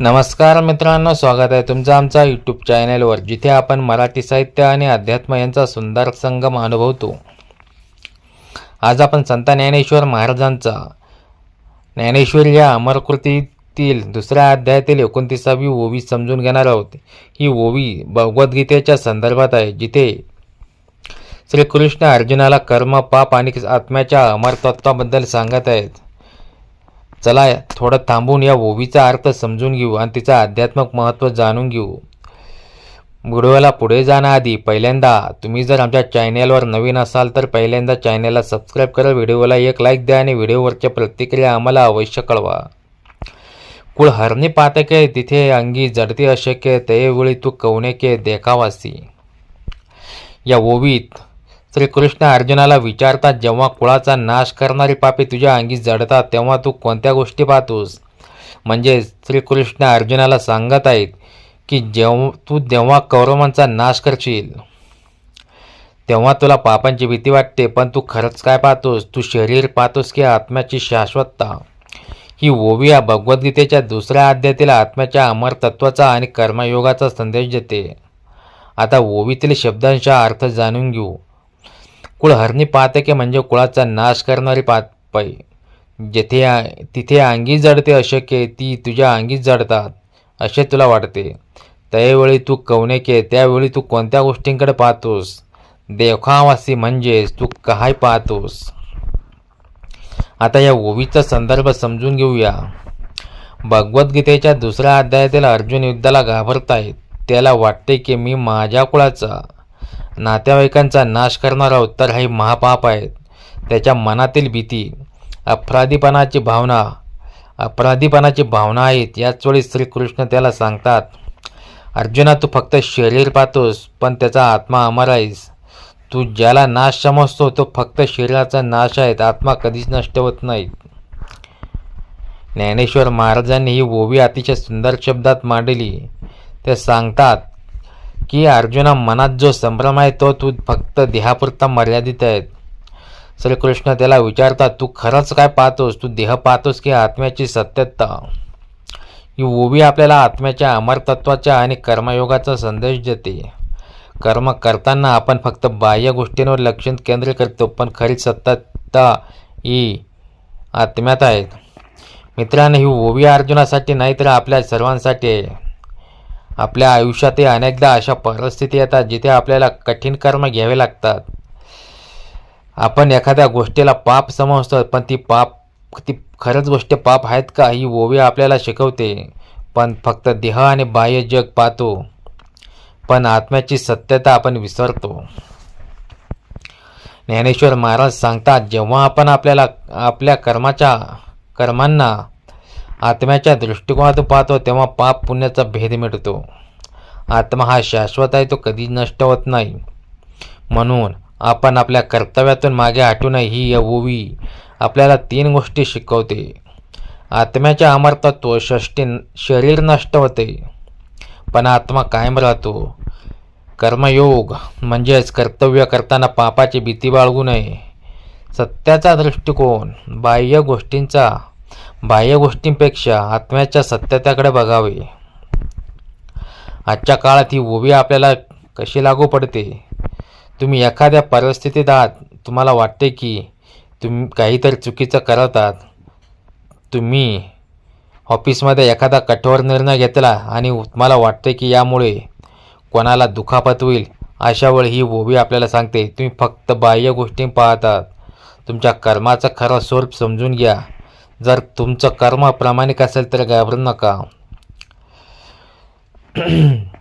नमस्कार मित्रांनो स्वागत आहे तुमचं आमचा यूट्यूब चॅनलवर जिथे आपण मराठी साहित्य आणि अध्यात्म यांचा सुंदर संगम अनुभवतो. आज आपण संत ज्ञानेश्वर महाराजांचा ज्ञानेश्वर या अमरकृतीतील दुसऱ्या अध्यायातील एकोणतीसावी ओवी समजून घेणार आहोत. ही ओवी भगवद्गीतेच्या संदर्भात आहे जिथे श्रीकृष्ण अर्जुनाला कर्म पाप आणि आत्म्याच्या अमरतत्वाबद्दल सांगत आहेत. चला थोडं थांबून या ओवीचा अर्थ समजून घेऊ आणि तिचं आध्यात्मक महत्त्व जाणून घेऊ. व्हिडिओला पुढे जाण्याआधी पहिल्यांदा तुम्ही जर आमच्या चॅनेलवर नवीन असाल तर पहिल्यांदा चॅनेलला सबस्क्राईब करा व्हिडिओला एक लाईक द्या आणि व्हिडिओवरच्या प्रतिक्रिया आम्हाला अवश्य कळवा. कुळ हरणे पातके तिथे अंगी जडती अशक्य त्यावेळी तू कवनेके देखावासी. या ओवीत श्रीकृष्ण अर्जुनाला विचारतात जेव्हा कुळाचा नाश करणारी पापे तुझ्या अंगी जडतात तेव्हा तू कोणत्या गोष्टी पाहतोस? म्हणजे श्रीकृष्ण अर्जुनाला सांगत आहेत की जेव्हा तू जेव्हा कौरवांचा नाश करशील तेव्हा तुला पापांची भीती वाटते पण तू खरंच काय पाहतोस? तू शरीर पाहतोस की आत्म्याची शाश्वतता. ही ओवी या भगवद्गीतेच्या दुसऱ्या अध्यायातील आत्म्याच्या अमर तत्वाचा आणि कर्मयोगाचा संदेश देते. आता ओवीतील शब्दांचा अर्थ जाणून घेऊ. कुळहरणी पातके म्हणजे कुळाचा नाश करणारी पात पै जेथे तिथे अंगी जडते अशक्य ती तुझ्या अंगीच जडतात असे तुला वाटते. त्यावेळी तू कवनेके त्यावेळी तू कोणत्या गोष्टींकडे पाहतोस? देखावासी म्हणजेच तू काय पाहतोस? आता या ओवीचा संदर्भ समजून घेऊया. भगवद्गीतेच्या दुसऱ्या अध्यायातील अर्जुन युद्धाला घाबरत आहेत त्याला वाटते की मी माझ्या कुळाचा नातेवाईकांचा नाश करणार आहोत तर हे महापाप आहेत त्याच्या मनातील भीती अपराधीपणाची भावना अपराधीपणाची भावना आहेत याच वेळी श्रीकृष्ण त्याला सांगतात अर्जुना तू फक्त शरीर पाहतोस पण त्याचा आत्मा अमर आहेस. तू ज्याला नाश समजतो तो फक्त शरीराचा नाश आहे आत्मा कधीच नष्ट होत नाही. ज्ञानेश्वर महाराजांनी ही ओवी अतिशय सुंदर शब्दात मांडली. ते सांगतात की अर्जुना मनात जो संभ्रम आहे तो तू फक्त देहापुरता मर्यादित आहेत श्रीकृष्ण त्याला विचारतात तू खरंच काय पाहतोस? तू देह पाहतोस की आत्म्याची सत्यता? ही ओवी आपल्याला आत्म्याच्या अमरतत्वाच्या आणि कर्मयोगाचा संदेश देते. कर्म करताना आपण फक्त बाह्य गोष्टींवर लक्ष केंद्रित करतो पण खरी सत्यता ही आत्म्यात आहेत मित्रांनो ही ओवी अर्जुनासाठी नाही तर आपल्या सर्वांसाठी आहे. आपल्या आयुष्यातही अनेकदा अशा परिस्थिती येतात जिथे आपल्याला कठीण कर्म घ्यावे लागतात. आपण एखाद्या गोष्टीला पाप समजतो पण ती पाप ती खरंच गोष्ट पाप आहेत का ही ओवी आपल्याला शिकवते. पण फक्त देह आणि बाह्य जग पाहतो पण आत्म्याची सत्यता आपण विसरतो. ज्ञानेश्वर महाराज सांगतात जेव्हा आपण आपल्याला आपल्या कर्माच्या कर्मांना आत्म्याच्या दृष्टिकोनातून पाहतो तेव्हा पाप पुण्याचा भेद मिळतो आत्मा हा शाश्वत आहे तो कधी नष्ट होत नाही. म्हणून आपण आपल्या कर्तव्यातून मागे हटू नये ही ओवी आपल्याला तीन गोष्टी शिकवते. आत्म्याच्या अमरतत्व षष्टी शरीर नष्ट होते. पण आत्मा कायम राहतो. कर्मयोग म्हणजेच कर्तव्य करताना पापाची भीती बाळगू नये. सत्याचा दृष्टिकोन बाह्य गोष्टींचा बाह्य गोष्टींपेक्षा आत्म्याच्या सत्यतेकडे बघावे. आजच्या काळात ही ओवी आपल्याला कशी लागू पडते? तुम्ही एखाद्या परिस्थितीत आहात तुम्हाला वाटते की तुम्ही काहीतरी चुकीचं करत आहात तुम्ही ऑफिसमध्ये एखादा कठोर निर्णय घेतला आणि तुम्हाला वाटते की यामुळे कोणाला दुखापत होईल अशा वेळी ही ओवी आपल्याला सांगते तुम्ही फक्त बाह्य गोष्टी पाहतात. तुमच्या कर्माचं खरं स्वरूप समजून घ्या. जर तुमचं कर्म प्रामाणिक असेल तर घाबरू नका.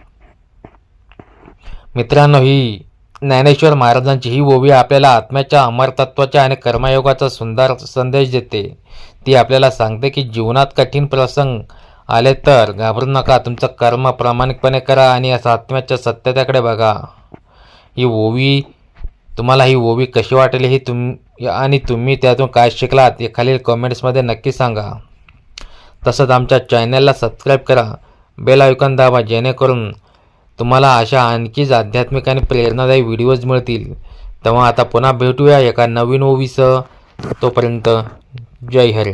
मित्रांनो ही ज्ञानेश्वर महाराजांची ही ओवी आपल्याला आत्म्याच्या अमरतत्वाच्या आणि कर्मयोगाचा सुंदर संदेश देते. ती आपल्याला सांगते की जीवनात कठीण प्रसंग आले तर घाबरू नका. तुमचं कर्म प्रामाणिकपणे करा आणि असं आत्म्याच्या सत्यतेकडे बघा. ही ओवी तुम्हाला ही ओवी कशी वाटली ही तुम आणि तुम्ही त्यातून काय शिकलात हे खालील कमेंट्समध्ये नक्की सांगा. तसंच आमच्या चॅनलला सबस्क्राईब करा. बेल आयकॉन दाबा जेणेकरून तुम्हाला अशा आणखीच आध्यात्मिक आणि प्रेरणादायी व्हिडिओज मिळतील. तेव्हा आता पुन्हा भेटूया एका नवीन ओवीसह. तोपर्यंत जय हरी.